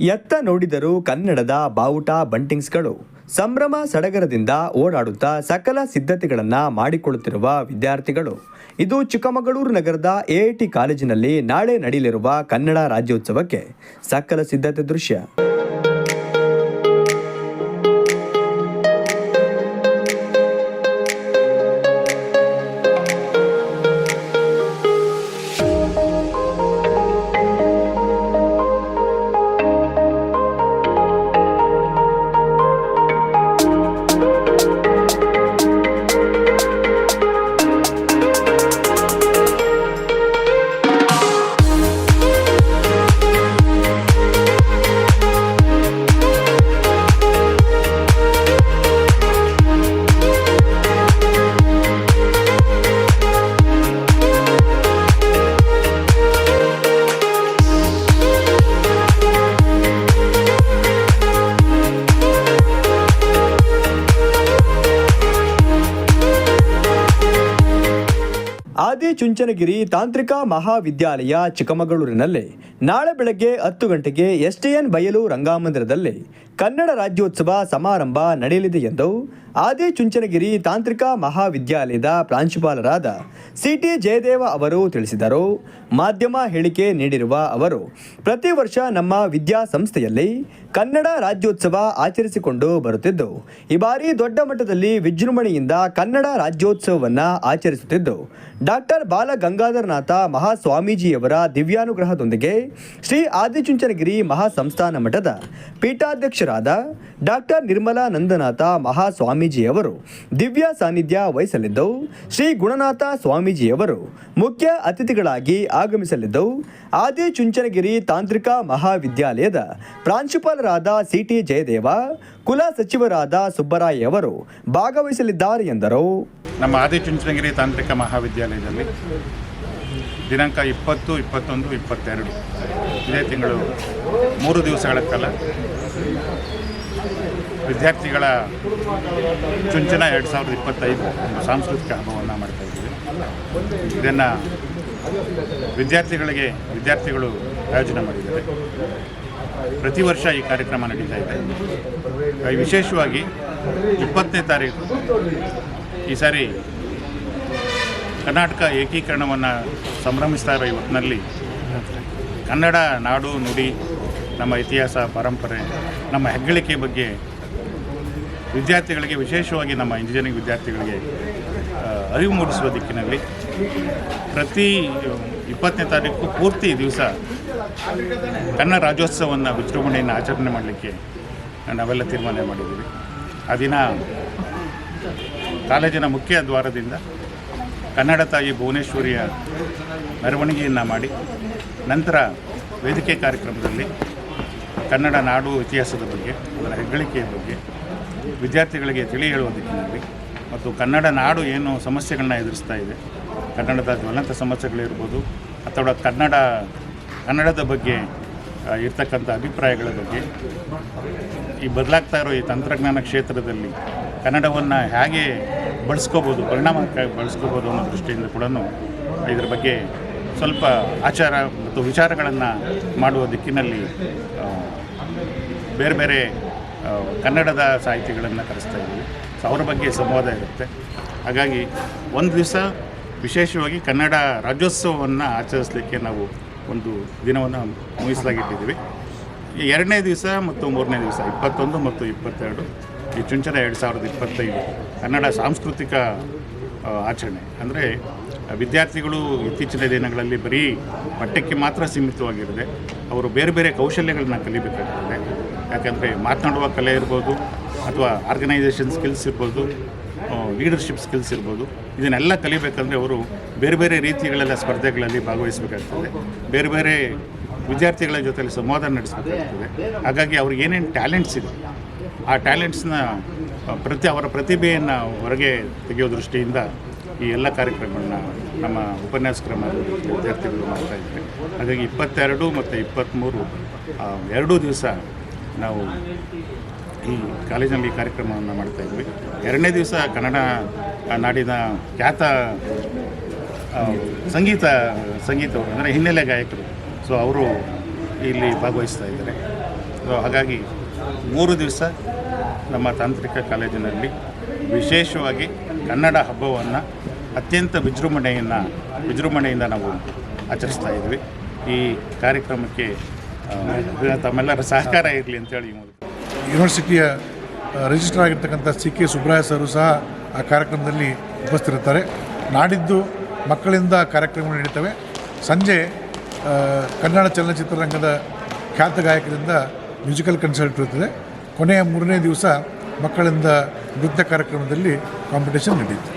ಎತ್ತ ನೋಡಿದರು ಕನ್ನಡದ ಬಾವುಟ ಬಂಟಿಂಗ್ಸ್ಗಳು. ಸಂಭ್ರಮ ಸಡಗರದಿಂದ ಓಡಾಡುತ್ತಾ ಸಕಲ ಸಿದ್ಧತೆಗಳನ್ನು ಮಾಡಿಕೊಳ್ಳುತ್ತಿರುವ ವಿದ್ಯಾರ್ಥಿಗಳು. ಇದು ಚಿಕ್ಕಮಗಳೂರು ನಗರದ ಎಐಟಿ ಕಾಲೇಜಿನಲ್ಲಿ ನಾಳೆ ನಡೆಯಲಿರುವ ಕನ್ನಡ ರಾಜ್ಯೋತ್ಸವಕ್ಕೆ ಸಕಲ ಸಿದ್ಧತೆ ದೃಶ್ಯ. ಆದಿಚುಂಚನಗಿರಿ ತಾಂತ್ರಿಕ ಮಹಾವಿದ್ಯಾಲಯ, ಚಿಕ್ಕಮಗಳೂರಿನಲ್ಲಿ ನಾಳೆ ಬೆಳಗ್ಗೆ ಹತ್ತು ಗಂಟೆಗೆ ಎಸ್ಟಿಎನ್ ಬಯಲು ರಂಗಮಂದಿರದಲ್ಲಿ ಕನ್ನಡ ರಾಜ್ಯೋತ್ಸವ ಸಮಾರಂಭ ನಡೆಯಲಿದೆ ಎಂದು ಆದಿಚುಂಚನಗಿರಿ ತಾಂತ್ರಿಕ ಮಹಾವಿದ್ಯಾಲಯದ ಪ್ರಾಂಶುಪಾಲರಾದ ಸಿಟಿ ಜಯದೇವ ಅವರು ತಿಳಿಸಿದರು. ಮಾಧ್ಯಮ ಹೇಳಿಕೆ ನೀಡಿರುವ ಅವರು, ಪ್ರತಿ ವರ್ಷ ನಮ್ಮ ವಿದ್ಯಾಸಂಸ್ಥೆಯಲ್ಲಿ ಕನ್ನಡ ರಾಜ್ಯೋತ್ಸವ ಆಚರಿಸಿಕೊಂಡು ಬರುತ್ತಿದ್ದು, ಈ ಬಾರಿ ದೊಡ್ಡ ಮಟ್ಟದಲ್ಲಿ ವಿಜೃಂಭಣೆಯಿಂದ ಕನ್ನಡ ರಾಜ್ಯೋತ್ಸವವನ್ನು ಆಚರಿಸುತ್ತಿದ್ದು, ಡಾಕ್ಟರ್ ಬಾಲ ಗಂಗಾಧರನಾಥ ಮಹಾಸ್ವಾಮೀಜಿಯವರ ದಿವ್ಯಾನುಗ್ರಹದೊಂದಿಗೆ ಶ್ರೀ ಆದಿಚುಂಚನಗಿರಿ ಮಹಾಸಂಸ್ಥಾನ ಮಠದ ಪೀಠಾಧ್ಯಕ್ಷರಾದ ಡಾಕ್ಟರ್ ನಿರ್ಮಲಾ ನಂದನಾಥ ಮಹಾಸ್ವಾಮೀಜಿಯವರು ದಿವ್ಯ ಸಾನ್ನಿಧ್ಯ ವಹಿಸಲಿದ್ದವು. ಶ್ರೀ ಗುಣನಾಥ ಸ್ವಾಮೀಜಿಯವರು ಮುಖ್ಯ ಅತಿಥಿಗಳಾಗಿ ಆಗಮಿಸಲಿದ್ದು ಆದಿಚುಂಚನಗಿರಿ ತಾಂತ್ರಿಕ ಮಹಾವಿದ್ಯಾಲಯದ ಪ್ರಾಂಶುಪಾಲರಾದ ಸಿಟಿ ಜಯದೇವ, ಕುಲ ಸಚಿವರಾದ ಸುಬ್ಬರಾಯ ಅವರು ಭಾಗವಹಿಸಲಿದ್ದಾರೆ ಎಂದರು. ನಮ್ಮ ಆದಿಚುಂಚನಗಿರಿ ತಾಂತ್ರಿಕ ಮಹಾವಿದ್ಯಾಲಯದಲ್ಲಿ ದಿನಾಂಕ ಇಪ್ಪತ್ತು, ಇಪ್ಪತ್ತೊಂದು, ಇಪ್ಪತ್ತೆರಡು. ಇದೇ ತಿಂಗಳು ಮೂರು ದಿವಸಗಳ ಕಾಲ ವಿದ್ಯಾರ್ಥಿಗಳ ಚುಂಚನ ಎರಡು ಸಾವಿರದ ಇಪ್ಪತ್ತೈದು ಒಂದು ಸಾಂಸ್ಕೃತಿಕ ಹಬ್ಬವನ್ನು ಮಾಡ್ತಾ ಇದ್ದೀವಿ. ಇದನ್ನು ವಿದ್ಯಾರ್ಥಿಗಳಿಗೆ, ವಿದ್ಯಾರ್ಥಿಗಳು ಆಯೋಜನೆ ಮಾಡಿದ್ದಾರೆ. ಪ್ರತಿ ವರ್ಷ ಈ ಕಾರ್ಯಕ್ರಮ ನಡೀತಾ ಇದೆ. ವಿಶೇಷವಾಗಿ ಇಪ್ಪತ್ತನೇ ತಾರೀಕು ಈ ಸಾರಿ ಕರ್ನಾಟಕ ಏಕೀಕರಣವನ್ನು ಸಂಭ್ರಮಿಸ್ತಾ ಇರೋ ಇವತ್ತಿನಲ್ಲಿ ಕನ್ನಡ ನಾಡು ನುಡಿ, ನಮ್ಮ ಇತಿಹಾಸ, ಪರಂಪರೆ, ನಮ್ಮ ಹೆಗ್ಗಳಿಕೆ ಬಗ್ಗೆ ವಿದ್ಯಾರ್ಥಿಗಳಿಗೆ, ವಿಶೇಷವಾಗಿ ನಮ್ಮ ಇಂಜಿನಿಯರಿಂಗ್ ವಿದ್ಯಾರ್ಥಿಗಳಿಗೆ ಅರಿವು ಮೂಡಿಸುವ ದಿಕ್ಕಿನಲ್ಲಿ ಪ್ರತಿ ಇಪ್ಪತ್ತನೇ ತಾರೀಕು ಪೂರ್ತಿ ದಿವಸ ಕನ್ನಡ ರಾಜ್ಯೋತ್ಸವವನ್ನು ವಿಜೃಂಭಣೆಯನ್ನು ಆಚರಣೆ ಮಾಡಲಿಕ್ಕೆ ನಾವೆಲ್ಲ ತೀರ್ಮಾನ ಮಾಡಿದ್ದೀವಿ. ಆ ದಿನ ಕಾಲೇಜಿನ ಮುಖ್ಯ ದ್ವಾರದಿಂದ ಕನ್ನಡ ತಾಯಿ ಭುವನೇಶ್ವರಿಯ ಮೆರವಣಿಗೆಯನ್ನು ಮಾಡಿ ನಂತರ ವೇದಿಕೆ ಕಾರ್ಯಕ್ರಮದಲ್ಲಿ ಕನ್ನಡ ನಾಡು ಇತಿಹಾಸದ ಬಗ್ಗೆ, ಅದರ ಹೆಗ್ಗಳಿಕೆಯ ಬಗ್ಗೆ ವಿದ್ಯಾರ್ಥಿಗಳಿಗೆ ತಿಳಿ ಹೇಳುವ ದಿಕ್ಕಿನಲ್ಲಿ ಮತ್ತು ಕನ್ನಡ ನಾಡು ಏನು ಸಮಸ್ಯೆಗಳನ್ನ ಎದುರಿಸ್ತಾ ಇದೆ. ಕನ್ನಡದ ಜ್ವಲಂತ ಸಮಸ್ಯೆಗಳಿರ್ಬೋದು ಅಥವಾ ಕನ್ನಡ, ಕನ್ನಡದ ಬಗ್ಗೆ ಇರ್ತಕ್ಕಂಥ ಅಭಿಪ್ರಾಯಗಳ ಬಗ್ಗೆ. ಈ ಬದಲಾಗ್ತಾ ಇರೋ ಈ ತಂತ್ರಜ್ಞಾನ ಕ್ಷೇತ್ರದಲ್ಲಿ ಕನ್ನಡವನ್ನು ಹೇಗೆ ಬಳಸ್ಕೋಬೋದು, ಪರಿಣಾಮಕಾರಿ ಬಳಸ್ಕೋಬೋದು ಅನ್ನೋ ದೃಷ್ಟಿಯಿಂದ ಕೂಡ ಇದರ ಬಗ್ಗೆ ಸ್ವಲ್ಪ ಆಚಾರ ಮತ್ತು ವಿಚಾರಗಳನ್ನು ಮಾಡುವ ದಿಕ್ಕಿನಲ್ಲಿ ಬೇರೆ ಬೇರೆ ಕನ್ನಡದ ಸಾಹಿತಿಗಳನ್ನು ಕರೆಸ್ತಾ ಇದ್ದೀವಿ. ಸೊ ಅವರ ಬಗ್ಗೆ ಸಂವಾದ ಇರುತ್ತೆ. ಹಾಗಾಗಿ ಒಂದು ದಿವಸ ವಿಶೇಷವಾಗಿ ಕನ್ನಡ ರಾಜ್ಯೋತ್ಸವವನ್ನು ಆಚರಿಸಲಿಕ್ಕೆ ನಾವು ಒಂದು ದಿನವನ್ನು ಮುಗಿಸಲಾಗಿಟ್ಟಿದ್ದೀವಿ. ಎರಡನೇ ದಿವಸ ಮತ್ತು ಮೂರನೇ ದಿವಸ, ಇಪ್ಪತ್ತೊಂದು ಮತ್ತು ಇಪ್ಪತ್ತೆರಡು, ಈ ಚುಂಚನ ಎರಡು ಸಾವಿರದ ಇಪ್ಪತ್ತೈದು ಕನ್ನಡ ಸಾಂಸ್ಕೃತಿಕ ಆಚರಣೆ. ಅಂದರೆ ವಿದ್ಯಾರ್ಥಿಗಳು ಇತ್ತೀಚಿನ ದಿನಗಳಲ್ಲಿ ಬರೀ ಪಠ್ಯಕ್ಕೆ ಮಾತ್ರ ಸೀಮಿತವಾಗಿರದೆ ಅವರು ಬೇರೆ ಬೇರೆ ಕೌಶಲ್ಯಗಳನ್ನ ಕಲಿಬೇಕಾಗ್ತದೆ. ಯಾಕಂದರೆ ಮಾತನಾಡುವ ಕಲೆ ಇರ್ಬೋದು, ಅಥವಾ ಆರ್ಗನೈಸೇಷನ್ ಸ್ಕಿಲ್ಸ್ ಇರ್ಬೋದು ಲೀಡರ್ಶಿಪ್ ಸ್ಕಿಲ್ಸ್ ಇರ್ಬೋದು, ಇದನ್ನೆಲ್ಲ ಕಲಿಬೇಕಂದ್ರೆ ಅವರು ಬೇರೆ ಬೇರೆ ರೀತಿಗಳೆಲ್ಲ ಸ್ಪರ್ಧೆಗಳಲ್ಲಿ ಭಾಗವಹಿಸಬೇಕಾಗ್ತದೆ. ಬೇರೆ ಬೇರೆ ವಿದ್ಯಾರ್ಥಿಗಳ ಜೊತೆಯಲ್ಲಿ ಸಂವಾದ ನಡೆಸಬೇಕಾಗ್ತದೆ. ಹಾಗಾಗಿ ಅವ್ರಿಗೆ ಏನೇನು ಟ್ಯಾಲೆಂಟ್ಸ್ ಇದೆ, ಆ ಟ್ಯಾಲೆಂಟ್ಸ್ನ ಪ್ರತಿ, ಅವರ ಪ್ರತಿಭೆಯನ್ನು ಹೊರಗೆ ತೆಗೆಯೋ ದೃಷ್ಟಿಯಿಂದ ಈ ಎಲ್ಲ ಕಾರ್ಯಕ್ರಮಗಳನ್ನ ನಮ್ಮ ಉಪನ್ಯಾಸಕರ ವಿದ್ಯಾರ್ಥಿಗಳು ಮಾಡ್ತಾ ಇದ್ದಾರೆ. ಹಾಗಾಗಿ ಇಪ್ಪತ್ತೆರಡು ಮತ್ತು ಇಪ್ಪತ್ತ್ಮೂರು ಎರಡೂ ದಿವಸ ನಾವು ಈ ಕಾಲೇಜಿನಲ್ಲಿ ಕಾರ್ಯಕ್ರಮವನ್ನು ಮಾಡ್ತಾ ಇದ್ವಿ. ಎರಡನೇ ದಿವಸ ಕನ್ನಡ ನಾಡಿನ ಖ್ಯಾತ ಸಂಗೀತ, ಸಂಗೀತವರು, ಅಂದರೆ ಹಿನ್ನೆಲೆ ಗಾಯಕರು. ಸೊ ಅವರು ಇಲ್ಲಿ ಭಾಗವಹಿಸ್ತಾ ಇದ್ದಾರೆ. ಸೊ ಹಾಗಾಗಿ ಮೂರು ದಿವಸ ನಮ್ಮ ತಾಂತ್ರಿಕ ಕಾಲೇಜಿನಲ್ಲಿ ವಿಶೇಷವಾಗಿ ಕನ್ನಡ ಹಬ್ಬವನ್ನು ಅತ್ಯಂತ ವಿಜೃಂಭಣೆಯನ್ನು ವಿಜೃಂಭಣೆಯಿಂದ ನಾವು ಆಚರಿಸ್ತಾ ಇದ್ವಿ. ಈ ಕಾರ್ಯಕ್ರಮಕ್ಕೆ ತಮ್ಮೆಲ್ಲರ ಸಹಕಾರ ಇರಲಿ ಅಂತೇಳಿ ಯೂನಿವರ್ಸಿಟಿಯ ರಿಜಿಸ್ಟರ್ ಆಗಿರ್ತಕ್ಕಂಥ ಸಿ ಕೆ ಸುಬ್ರಾಯ ಸರು ಸಹ ಆ ಕಾರ್ಯಕ್ರಮದಲ್ಲಿ ಉಪಸ್ಥಿರುತ್ತಾರೆ ನಾಡಿದ್ದು ಮಕ್ಕಳಿಂದ ಕಾರ್ಯಕ್ರಮಗಳು ನಡೀತವೆ. ಸಂಜೆ ಕನ್ನಡ ಚಲನಚಿತ್ರರಂಗದ ಖ್ಯಾತ ಗಾಯಕರಿಂದ ಮ್ಯೂಸಿಕಲ್ ಕನ್ಸರ್ಟ್ ಇರುತ್ತದೆ. ಕೊನೆಯ ಮೂರನೇ ದಿವಸ ಮಕ್ಕಳಿಂದ ನೃತ್ಯ ಕಾರ್ಯಕ್ರಮದಲ್ಲಿ ಕಾಂಪಿಟೇಷನ್ ನಡೆಯುತ್ತೆ